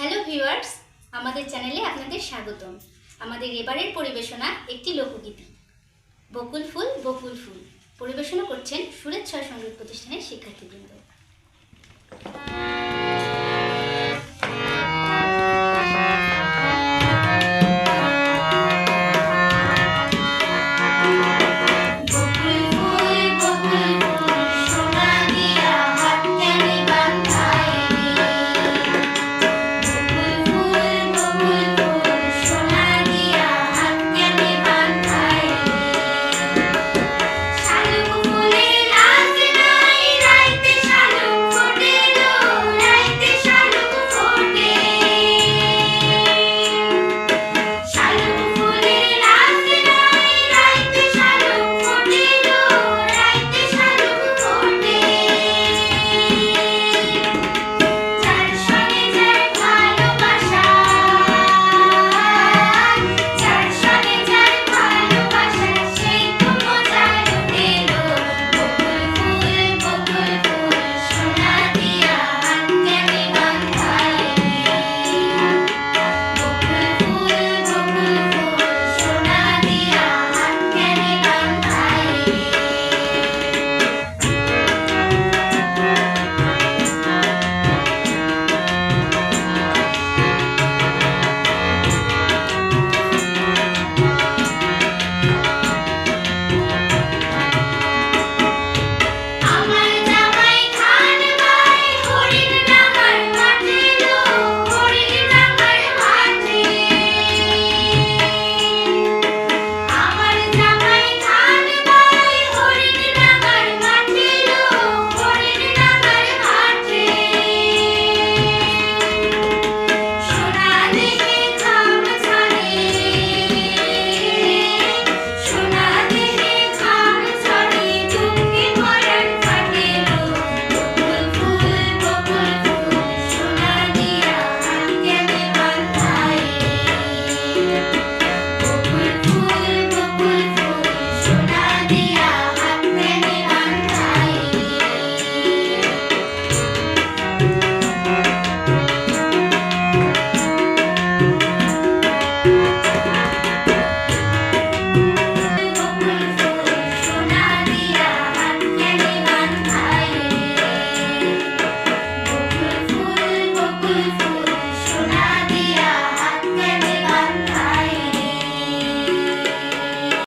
Hello viewers, আমাদের চ্যানেলে আপনাদের স্বাগতম। আমাদের এবারের পরিবেশনা একটি লোকগীতি, বকুল ফুল বকুল ফুল। পরিবেশনা করছেন সুরেচ্ছয় সংগীত প্রতিষ্ঠানের শিক্ষার্থীবৃন্দ।